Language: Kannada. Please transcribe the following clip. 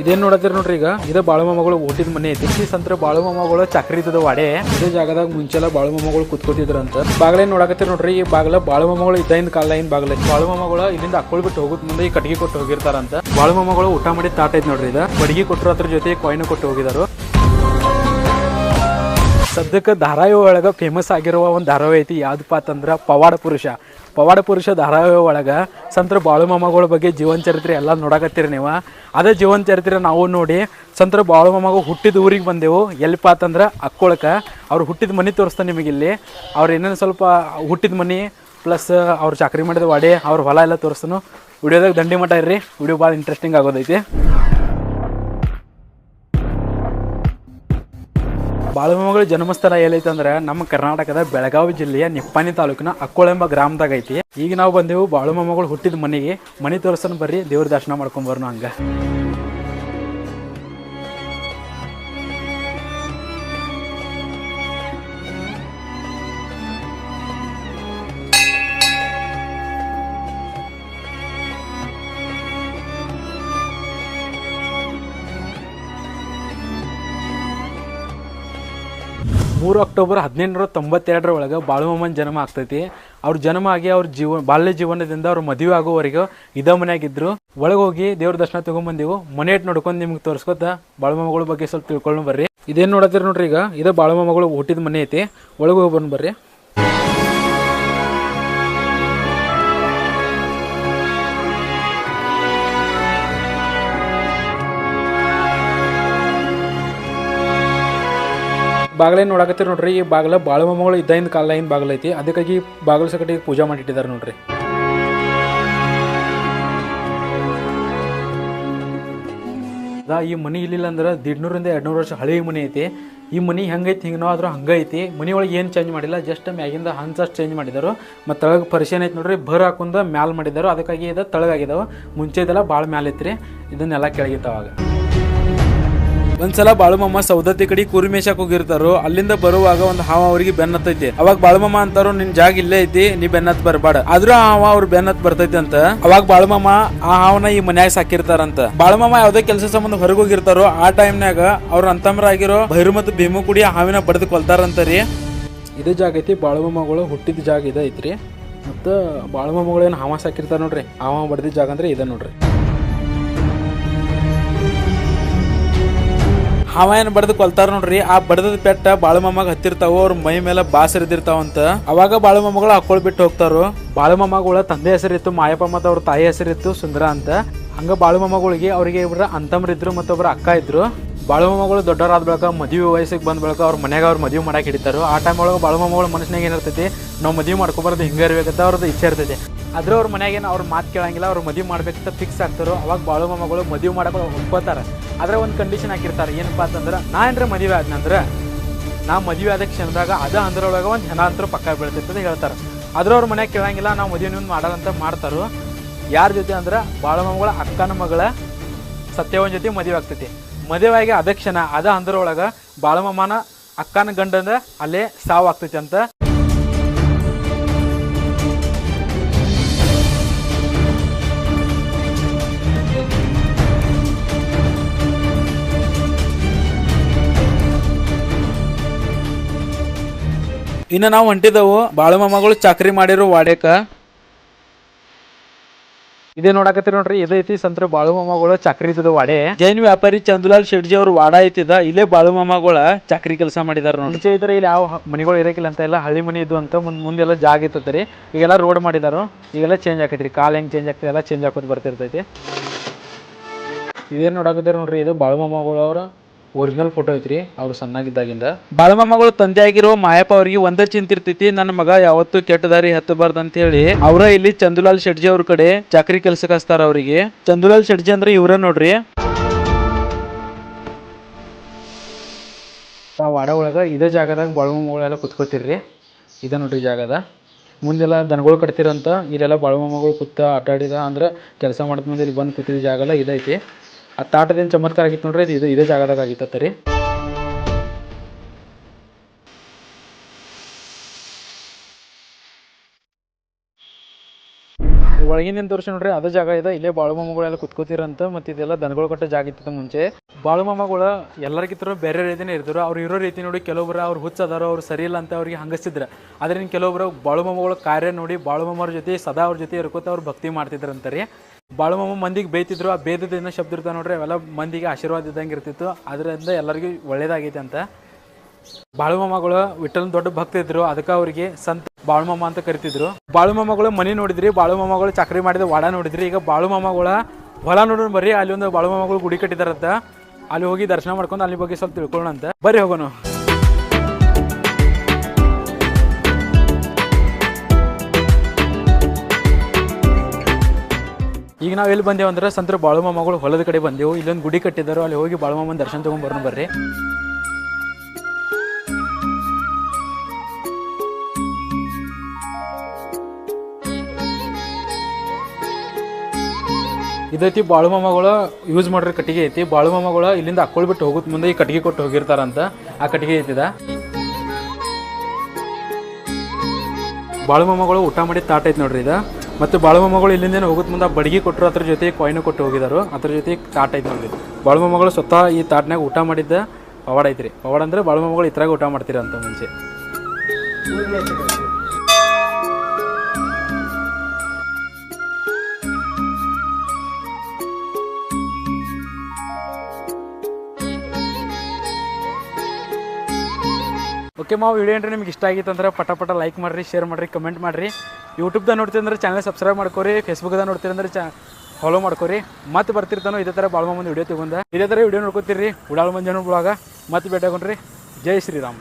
ಇದೇನ್ ನೋಡತ್ತೀರ ನೋಡ್ರಿ ಈಗ? ಇದ ಬಾಳು ಮೊಮ್ಮಗಳು ಊಟಿದ ಮನೆ. ಐತಿ ಈ ಸಂತ್ರ ಬಾಳು ಮೊಮ್ಮಗಳು ಚಕ್ರಿ ಇದ್ದದ ವಾಡೆ. ಇದೇ ಜಾಗದಾಗ ಮುಂಚೆಲ್ಲ ಬಾಳು ಮೊಮ್ಮಗಳು ಕುತ್ಕೋತಿದ್ರಂತ. ಬಾಗ್ಲೇನ್ ನೋಡಕತ್ತೀರಿ ನೋಡ್ರಿ, ಈ ಬಾಗ್ಲ ಬಾಳು ಮೊಮ್ಮಗಳು ಇದ್ದಿಂದ ಕಾಲ ಏನ್ ಬಾಗ್ಲ. ಮೊಮ್ಮಗಳು ಇಲ್ಲಿಂದ ಅಕ್ಕೊಳ್ ಬಿಟ್ಟು ಹೋಗುದ್ ಮುಂದೆ ಈ ಕಟ್ಟಿಗೆ ಕೊಟ್ಟು ಹೋಗಿರ್ತಾರಂತ. ಬಾಳು ಮೊಮ್ಮಗಳು ಊಟ ಮಾಡಿ ತಾಟ ಐತಿ ನೋಡ್ರಿ ಇದ ಬಡಿಗೆ ಕೊಟ್ಟರು ಅದ್ರ ಜೊತೆ ಕಾಯಿನ್ ಕೊಟ್ಟು ಹೋಗಿದಾರು. ಸದ್ಯಕ್ಕೆ ಧಾರಾವಾಹಿ ಒಳಗೆ ಫೇಮಸ್ ಆಗಿರುವ ಒಂದು ಧಾರಾವಾಹಿ ಐತಿ, ಯಾವ್ದಪ್ಪ ಅಂತಂದ್ರೆ ಪವಾಡ ಪುರುಷ. ಪವಾಡ ಪುರುಷ ಧಾರಾವಾಹಿ ಒಳಗೆ ಸಂತರ ಬಾಳು ಮಾಮಗಳ ಬಗ್ಗೆ ಜೀವನ ಚರಿತ್ರೆ ಎಲ್ಲ ನೋಡಕತ್ತೀರಿ ನೀವು. ಅದೇ ಜೀವನ ಚರಿತ್ರೆ ನಾವು ನೋಡಿ ಸಂತರ ಬಾಳು ಮಾಮಗ ಹುಟ್ಟಿದ ಊರಿಗೆ ಬಂದೆವು. ಎಲ್ಲಿಪ್ಪ ಅಂತಂದ್ರೆ ಅಕ್ಕೊಳಕ್ಕೆ ಅವ್ರು ಹುಟ್ಟಿದ ಮನೆ ತೋರಿಸ್ತಾನೆ ನಿಮಗೆ ಇಲ್ಲಿ. ಅವ್ರು ಏನೇನು ಸ್ವಲ್ಪ ಹುಟ್ಟಿದ ಮನೆ, ಪ್ಲಸ್ ಅವ್ರು ಚಾಕ್ರಿ ಮಾಡಿದ ವಾಡೆ, ಅವ್ರ ಹೊಲ ಎಲ್ಲ ತೋರಿಸ್ತಾನು. ವಿಡಿಯೋದಾಗ ದಂಡಿ ಮಠ ಇರ್ರಿ. ವಿಡಿಯೋ ಭಾಳ ಇಂಟ್ರೆಸ್ಟಿಂಗ್ ಆಗೋದೈತಿ. ಬಾಳುಮಗಳ ಜನ್ಮಸ್ಥಳ ಏನೈತೆ ಅಂದ್ರೆ ನಮ್ಮ ಕರ್ನಾಟಕದ ಬೆಳಗಾವಿ ಜಿಲ್ಲೆಯ ನಿಪ್ಪಾಣಿ ತಾಲೂಕಿನ ಅಕ್ಕೋಳೆಂಬ ಗ್ರಾಮದಾಗ ಐತಿ. ಈಗ ನಾವು ಬಂದೆವು ಬಾಳುಮಗಳು ಹುಟ್ಟಿದ ಮನೆಗೆ. ಮನೆ ತೋರ್ಸನ್ ಬರ್ರಿ, ದೇವ್ರ ದರ್ಶನ ಮಾಡ್ಕೊಂಡ್ ಬರೋಣ ಹಂಗ. ಮೂರು ಅಕ್ಟೋಬರ್ ಹದಿನೆಂಟುನೂರ ತೊಂಬತ್ತೆರಡರ ಒಳಗೆ ಬಾಳುಮಮ್ಮನ ಜನ್ಮ ಆಗ್ತೈತಿ. ಅವ್ರ ಜನ್ಮ ಆಗಿ ಅವ್ರ ಜೀವ, ಬಾಲ್ಯ ಜೀವನದಿಂದ ಅವ್ರ ಮದುವೆ ಆಗೋವರೆಗೂ ಇದ ಮನೆಯಾಗಿದ್ರು. ಒಳಗೆ ಹೋಗಿ ದೇವ್ರ ದರ್ಶನ ತಗೊಂಬಂದಿವು. ಮನೆ ಇಟ್ಟು ನೋಡ್ಕೊಂಡು ನಿಮ್ಗೆ ತೋರಿಸ್ಕೊತ ಬಾಳುಮಮ್ಮಗಳ ಬಗ್ಗೆ ಸ್ವಲ್ಪ ತಿಳ್ಕೊಂಡು ಬರ್ರಿ. ಇದೇನು ನೋಡತ್ತೀರಿ ನೋಡ್ರಿ ಈಗ? ಇದೇ ಬಾಳುಮಮ್ಮಗಳು ಹುಟ್ಟಿದ ಮನೆ ಐತಿ. ಒಳಗೆ ಹೋಗಿ ಬರ್ರಿ. ಬಾಗ್ಲೇನ್ ನೋಡಕತ್ತೀರಿ ನೋಡ್ರಿ, ಈ ಬಾಗಲ ಬಾಳು ಮೊಮ್ಮಗಳು ಇದ್ದಿಂದ ಕಾಲ ಏನು ಬಾಗ್ಲ ಐತಿ? ಅದಕ್ಕಾಗಿ ಬಾಗಿಲು ಸಕಟಿಗೆ ಪೂಜಾ ಮಾಡಿಟ್ಟಿದ್ದಾರೆ ನೋಡ್ರಿ. ಈ ಮನಿ ಇಲ್ಲಿಲ್ಲ ಅಂದ್ರೆ ದಿಡ್ನೂರಿಂದ ಎರಡ್ನೂರು ವರ್ಷ ಹಳೆಯ ಮನಿ ಐತಿ. ಈ ಮನಿ ಹೆಂಗೈತಿ ಹಿಂಗೆ ಆದ್ರೂ ಹಂಗೈತಿ ಮನಿ ಒಳಗೆ ಏನು ಚೇಂಜ್ ಮಾಡಿಲ್ಲ ಜಸ್ಟ್ ಮ್ಯಾಗಿಂದ ಹಂಚಷ್ಟು ಚೇಂಜ್ ಮಾಡಿದರು. ಮತ್ತು ತಳಗೆ ಪರಿಶೀಲನೆ ಐತಿ ನೋಡ್ರಿ, ಭರ್ ಹಾಕೊಂಡ ಮ್ಯಾಲ್ ಮಾಡಿದ್ದಾರೆ ಅದಕ್ಕಾಗಿ ಇದು ತಳಗಾಗಿದ್ದಾವೆ ಮುಂಚೆ ಇದೆಲ್ಲ ಭಾಳ ಮ್ಯಾಲ ಐತ್ರಿ. ಇದನ್ನೆಲ್ಲ ಕೆಳಗಿತ್ತು ಆಗ. ಒಂದ್ಸಲ ಬಾಳುಮಮ್ಮ ಸೌದತ್ತಿ ಕಡೆ ಕುರಿ ಹೋಗಿರ್ತಾರು ಹೋಗಿರ್ತಾರೋ ಅಲ್ಲಿಂದ ಬರುವಾಗ ಒಂದು ಹಾವ ಅವ್ರಿಗೆ ಬೆನ್ನತ್ತೈತಿ. ಅವಾಗ ಬಾಳುಮಮ್ಮ ಅಂತಾರೋ, ನಿನ್ ಜಾಗ ಇಲ್ಲೇ ಐತಿ, ನೀ ಬೆನ್ನತ್ ಬರ್ಬಾಡ. ಆದ್ರೂ ಆ ಹಾವ ಅವ್ರ ಬೆನ್ನತ್ ಬರ್ತೈತಿ ಅಂತ, ಅವಾಗ ಬಾಳುಮಮ್ಮ ಆ ಹಾವನ ಈ ಮನ್ಯಾಗ ಸಾಕಿರ್ತಾರಂತ. ಬಾಳುಮಮ್ಮ ಯಾವ್ದೇ ಕೆಲಸ ಸಂಬಂಧ ಹೊರಗೆ ಹೋಗಿರ್ತಾರೋ, ಆ ಟೈಮ್ನಾಗ ಅವ್ರ ಅಂತಮ್ರಾಗಿರೋ ಭೈರು ಮತ್ತು ಭೀಮು ಕುಡಿ ಹಾವಿನ ಕೊಲ್ತಾರಂತ ರೀ. ಇದು ಜಾಗ ಐತಿ, ಬಾಳುಮಮ್ಮಗಳು ಹುಟ್ಟಿದ ಜಾಗ ಇದೈತ್ರಿ ಮತ್ತು ಬಾಳುಮಮ್ಮಗಳು ಏನು ಹಾವ ಸಾಕಿರ್ತಾರ ನೋಡ್ರಿ, ಹಾವ ಬಡ್ದಿದ್ದ ಜಾಗ ಅಂದ್ರೆ ಇದೆ ನೋಡ್ರಿ. ಹಾವ ಏನ್ ಬಡದ್ ಕೊಲ್ತಾರ ನೋಡ್ರಿ, ಆ ಬಡದ ಪೆಟ್ಟ ಮಾಮಾಗ ಹತ್ತಿರ್ತಾವ, ಅವ್ರ ಮೈ ಮೇಲೆ ಬಾಸರಿದಿರ್ತಾವಂತ ಅವಾಗ ಬಾಳುಮಮ್ಮಗಳು ಹಾಕೊಳ್ ಬಿಟ್ಟು ಹೋಗ್ತಾರು. ಬಾಳುಮಮ್ಮಗಳ ತಂದೆ ಹೆಸರಿತ್ತು ಮಾಯಪ್ಪ ಮತ್ತು ಅವ್ರ ತಾಯಿ ಹೆಸರಿತ್ತು ಸುಂದರ ಅಂತ. ಹಂಗ ಬಾಳುಮಮ್ಮಗಳಿಗೆ ಅವ್ರಿಗೆ ಇವ್ರ ಅಂತಮ್ರಿದ್ರು ಮತ್ತೊಬ್ರ ಅಕ್ಕ ಇದ್ರು. ಬಾಳುಮಮ್ಮಗಳು ದೊಡ್ಡವರಾದ ಬಳಿಕ ಮದುವೆ ವಯಸ್ಸಿಗೆ ಬಂದ ಬಳಿಕ ಅವ್ರ ಮನ್ಯಾಗ ಅವ್ರು ಮದುವೆ ಮಾಡಕ್ಕೆ ಹಿಡಿತಾರು. ಆ ಟೈಮ್ ಒಳಗೆ ಬಾಳುಮಮ್ಮಗಳ ಮನಸ್ಸಿನಾಗ ಏನಿರ್ತೈತಿ ನಾವು ಮದುವೆ ಮಾಡ್ಕೊಬಾರ್ದು, ಹಿಂಗೆ ಇರ್ಬೇಕಂತ ಅವ್ರದ್ದು ಇಚ್ಛೆ ಇರ್ತೈತಿ. ಆದ್ರೆ ಅವ್ರ ಏನು ಅವ್ರ ಮಾತು ಕೇಳಂಗಿಲ್ಲ, ಅವ್ರು ಮದುವೆ ಮಾಡ್ಬೇಕಂತ ಫಿಕ್ಸ್ ಆಗ್ತಾರೋ. ಅವಾಗ ಬಾಳು ಮೊಮ್ಮಗಳು ಮದುವೆ ಮಾಡಕ್ಕೆ ಒಪ್ಕೋತಾರ. ಆದ್ರೆ ಒಂದು ಕಂಡೀಷನ್ ಹಾಕಿರ್ತಾರೆ. ಏನಪ್ಪ ಅಂತಂದ್ರೆ, ನಾ ಏನ್ರ ಮದುವೆ ಆದ್ನಂದ್ರೆ ನಾ ಮದುವೆ ಆದ ಕ್ಷಣದಾಗ ಅದ ಅಂದ್ರೊಳಗೆ ಒಂದು ಹೆಣ ಅಂತರೂ ಪಕ್ಕ ಬೀಳ್ತಿರ್ತದೆ ಹೇಳ್ತಾರೆ. ಆದ್ರೆ ಅವ್ರ ಮನ್ಯಾಗ ಕೇಳಂಗಿಲ್ಲ, ನಾವು ಮದುವೆ ಮಾಡಲ್ಲಂತ ಮಾಡ್ತಾರೋ. ಯಾರ ಜೊತೆ ಅಂದ್ರೆ ಬಾಳ ಮಗಳ ಅಕ್ಕನ ಮಗಳ ಸತ್ಯವನ್ ಜೊತೆ ಮದುವೆ ಆಗ್ತೈತಿ. ಮದುವೆ ಆಗಿ ಅದ ಕ್ಷಣ, ಅದ ಅಂದ್ರೊಳಗೆ ಬಾಳಮಮ್ಮನ ಅಕ್ಕನ ಗಂಡಂದ ಅಲ್ಲೇ ಸಾವು ಆಗ್ತೈತಿ ಅಂತ ಇನ್ನು ನಾವು ಹೊಂಟಿದ್ದೆವು ಬಾಳು ಮಾಮಗಳು ಚಾಕ್ರಿ ಮಾಡಿರೋ ವಾಡೇಕ ಇದೇ ನೋಡಾಕತ್ತೀರಿ ನೋಡ್ರಿ ಇದೈತಿ ಸಂತ್ರ ಬಾಳು ಮಾಮಗಳು ಚಾಕ್ರಿ ಇದ್ದದ ವಾಡೆ ಜೈನ್ ವ್ಯಾಪಾರಿ ಚಂದ್ರಲಾಲ್ ಶೆಟ್ಜಿ ಅವ್ರ ವಾಡ ಐತಿದ ಇಲ್ಲೇ ಬಾಳು ಮಾಮಗಳ ಚಾಕ್ರಿ ಕೆಲಸ ಮಾಡಿದಾರ ನೋಡಿ ಮುಂಚೆ ಇದ್ರೆ ಇಲ್ಲಿ ಯಾವ ಮನಿಗಳು ಇರಕಿಲ್ಲ ಅಂತ ಎಲ್ಲ ಹಳ್ಳಿ ಮನಿ ಇದ್ದು ಅಂತ ಮುಂದ್ ಮುಂದೆಲ್ಲ ಜಾಗ ಇರ್ತೈತಿ ಈಗೆಲ್ಲ ರೋಡ್ ಮಾಡಿದಾರು. ಈಗೆಲ್ಲ ಚೇಂಜ್ ಆಕೈತ್ರಿ. ಕಾಲ್ ಹೆಂಗ್ ಚೇಂಜ್ ಆಗ್ತದೆ ಎಲ್ಲ ಚೇಂಜ್ ಹಾಕೋದ್ ಬರ್ತಿರ್ತೈತಿ. ಇದೇನ್ ನೋಡಾಕತ್ತೀರಿ ನೋಡ್ರಿ ಇದು ಬಾಳು ಮಾಮಗಳು ಅವ್ರ. ಒರಿಜಿನಲ್ ಫೋಟೋ ಐತ್ರಿ ಅವ್ರು ಸಣ್ಣಾಗಿದ್ದಾಗಿಂದ. ಬಾಳಮಮ್ಮಗಳು ತಂದೆ ಆಗಿರೋ ಮಾಯಪ್ಪ ಅವ್ರಿಗೆ ಒಂದೇ ಚಿಂತಿರ್ತೈತಿ ನನ್ನ ಮಗ ಯಾವತ್ತೂ ಕೆಟ್ಟ ದಾರಿ ಹತ್ತಬಾರ್ದು ಅಂತ ಹೇಳಿ ಅವರ ಇಲ್ಲಿ ಚಂದುಲಾಲ್ ಶೆಟ್ಜಿ ಅವ್ರ ಕಡೆ ಚಾಕ್ರಿ ಕೆಲ್ಸಕ್ಕೆ ಹಚ್ತಾರ ಅವರಿಗೆ. ಚಂದುಲಾಲ್ ಶೆಟ್ಜಿ ಅಂದ್ರೆ ಇವ್ರ ನೋಡ್ರಿ. ಆ ವಾಡ ಒಳಗ ಇದೇ ಜಾಗದಾಗ ಬಾಳಮಮ್ಮಗಳೆಲ್ಲ ಕುತ್ಕೋತಿರ್ರಿ. ಇದ ನೋಡ್ರಿ ಜಾಗದ. ಮುಂದೆಲ್ಲ ದನಗಳು ಕಟ್ತಿರಂತ ಇಲ್ಲೆಲ್ಲ ಬಾಳಮಮ್ಮಗಳು ಕುತ್ತ ಆಟ ಆಡಿದ ಅಂದ್ರೆ ಕೆಲಸ ಮಾಡಿದ ಮುಂದೆ ಇಲ್ಲಿ ಬಂದು ಕೂತಿದ್ದ ಜಾಗ ಎಲ್ಲ ಇದೈತಿ. ಆ ತಾಟದೇನು ಚಮತ್ಕಾರ ಆಗಿತ್ತು ನೋಡ್ರಿ, ಇದು ಇದೇ ಜಾಗದಾಗ ಆಗಿತ್ತ ರೀ ಒಳಗಿನಿಂದ ತೋರಿಸಿ ನೋಡ್ರಿ, ಅದ ಜಾಗ ಇದೆ, ಇಲ್ಲೇ ಬಾಳು ಮೊಮ್ಮಗಳೆಲ್ಲ ಕುತ್ಕೋತಿರಂತ, ಮತ್ತು ಇದೆಲ್ಲ ದನಗಳು ಕಟ್ಟ ಜಾಗ ಇತ್ತು ಮುಂಚೆ. ಬಾಳು ಮೊಮ್ಮಗಳು ಎಲ್ಲರಿಗಿಂತರೂ ಬೇರೆ ರೀತಿನೇ ಇರ್ತಾರೆ ಅವ್ರು ಇರೋ ರೀತಿ ನೋಡಿ ಕೆಲವೊಬ್ರು ಅವ್ರು ಹುಚ್ಚದಾರೋ, ಅವ್ರು ಸರಿ ಇಲ್ಲ ಅಂತ ಅವ್ರಿಗೆ ಹಂಗಸ್ತಿದ್ರು. ಆದ್ರೆ ಕೆಲವೊಬ್ಬರು ಬಾಳು ಮೊಮ್ಮಗಳ ಕಾರ್ಯ ನೋಡಿ ಬಾಳು ಮೊಮ್ಮರ ಜೊತೆ, ಸದಾ ಅವ್ರ ಜೊತೆ ಇರ್ಕೋತ ಅವ್ರು ಭಕ್ತಿ ಮಾಡ್ತಿದ್ರಂತ ಅಂತಾರೆ ಬಾಳು ಮೊಮ್ಮ ಮಂದಿಗೆ ಬೇಯ್ತಿದ್ರು, ಆ ಬೇದದಿಂದ ಶಬ್ದ ಇರ್ತಾವೆ ನೋಡ್ರಿ, ಅವೆಲ್ಲ ಮಂದಿಗೆ ಆಶೀರ್ವಾದ ಇದ್ದಂಗೆ ಇರ್ತಿತ್ತು. ಅದರಿಂದ ಎಲ್ಲರಿಗೂ ಒಳ್ಳೇದಾಗೈತೆ ಅಂತ. ಬಾಳು ಮೊಮ್ಮಗಳು ವಿಠಲ್ ದೊಡ್ಡ ಭಕ್ತ ಇದ್ರು, ಅದಕ್ಕೆ ಅವರಿಗೆ ಸಂತ ಬಾಳು ಮೊಮ್ಮ ಅಂತ ಕರಿತಿದ್ರು. ಬಾಳು ಮನೆ ನೋಡಿದ್ರಿ, ಬಾಳು ಮೊಮ್ಮಗಳು ಚಕ್ರಿ ಮಾಡಿದ ವಾಡ ನೋಡಿದ್ರಿ. ಈಗ ಬಾಳು ಮೊಮ್ಮಗಳ ಹೊಲ ನೋಡೋಣ ಬರ್ರಿ, ಅಲ್ಲಿ ಒಂದು ಬಾಳು ಮೊಮ್ಮಗಳು ಗುಡಿ ಕಟ್ಟಿದಾರಂತ. ಅಲ್ಲಿ ಹೋಗಿ ದರ್ಶನ ಮಾಡ್ಕೊಂಡು ಅಲ್ಲಿ ಬಗ್ಗೆ ಸ್ವಲ್ಪ ತಿಳ್ಕೊಳ್ಳೋಣ ಅಂತ. ಬರ್ರಿ ಹೋಗೋಣ. ಈಗ ನಾವು ಎಲ್ಲಿ ಬಂದೇವು ಅಂದ್ರೆ ಸಂತರು ಬಾಳುಮ ಮಗಳು ಹೊಲದ ಕಡೆ ಬಂದೆವು. ಇಲ್ಲೊಂದು ಗುಡಿ ಕಟ್ಟಿದ್ದಾರೆ ಅಲ್ಲಿ ಹೋಗಿ ಬಾಳು ಮೊಮ್ಮನ ದರ್ಶನ ತಗೊಂಡ್ ಬರೋಣ ಬರ್ರಿ. ಇದೈತಿ ಬಾಳುಮ ಮಗಳ ಯೂಸ್ ಮಾಡಿರೋ ಕಟ್ಟಿಗೆ ಐತಿ. ಬಾಳುಮ ಮೊಮ್ಮಗಳು ಇಲ್ಲಿಂದ ಹಾಕೊಳ್ ಬಿಟ್ಟು ಹೋಗುತ್ತ ಮುಂದೆ ಈ ಕಟ್ಟಿಗೆ ಕೊಟ್ಟು ಹೋಗಿರ್ತಾರಂತ ಆ ಕಟ್ಟಿಗೆ ಐತಿದ ಬಾಳುಮ ಮಗಳು ಊಟ ಮಾಡಿ ತಾಟ ಐತಿ ನೋಡ್ರಿ ಇದು. ಮತ್ತು ಬಾಳು ಮೊಮ್ಮಗಳು ಇಲ್ಲಿಂದ ಹೋಗುತ್ತ ಮುಂದೆ ಬಡಗಿ ಕೊಟ್ಟರು ಅದ್ರ ಜೊತೆ ಕಾಯ್ನು ಕೊಟ್ಟು ಹೋಗಿದಾರು. ಅದ್ರ ಜೊತೆ ತಾಟ ಐತೆ ನೋಡಿ ಬಾಳು ಮೊಮ್ಮಗಳು ಸ್ವತಃ ಈ ತಾಟ್ನಾಗ ಊಟ ಮಾಡಿದ್ದ ಪವಾಡ ಐತ್ರಿ. ಪವಾಡ ಅಂದ್ರೆ ಬಾಳು ಮೊಮ್ಮಗಳು ಇದ್ರಾಗ ಊಟ ಮಾಡ್ತೀರಂತ ಮುಂಚೆ. ಓಕೆ ಮಾವು ವಿಡಿಯೋ ಏನ್ರಿ ನಿಮ್ಗೆ ಇಷ್ಟ ಆಗಿತ್ತು ಅಂದ್ರೆ ಪಟ ಪಟ ಲೈಕ್ ಮಾಡಿರಿ ಶೇರ್ ಮಾಡಿರಿ ಕಮೆಂಟ್ ಮಾಡಿರಿ. ಯೂಟ್ಯೂಬ್ದಾಗ ನೋಡ್ತೀರಿ ಅಂದ್ರೆ ಚಾನಲ್ ಸಬ್ಸ್ಕ್ರೈಬ್ ಮಾಡ್ಕೊರಿ ಫೇಸ್ಬುಕ್ದಾಗ ನೋಡ್ತೀರಿ ಅಂದ್ರೆ ಚಾ ಫಾಲೋ ಮಾಡ್ಕೊರಿ. ಮತ್ತೆ ಬರ್ತಿರ್ತಾನೋ ಇದೇ ಥರ ಭಾಳ ಮಂದಿ ವಿಡಿಯೋ ತಗೊಂಡ. ಇದೇ ಥರ ವಿಡಿಯೋ ನೋಡ್ಕೊತೀರಿ. ಉಡಾಳ್ ಮಂಜಾನು ಬ್ಲಾಗ ಮತ್ತೆ ಭೇಟಿ ಜೈ ಶ್ರೀರಾಮ್.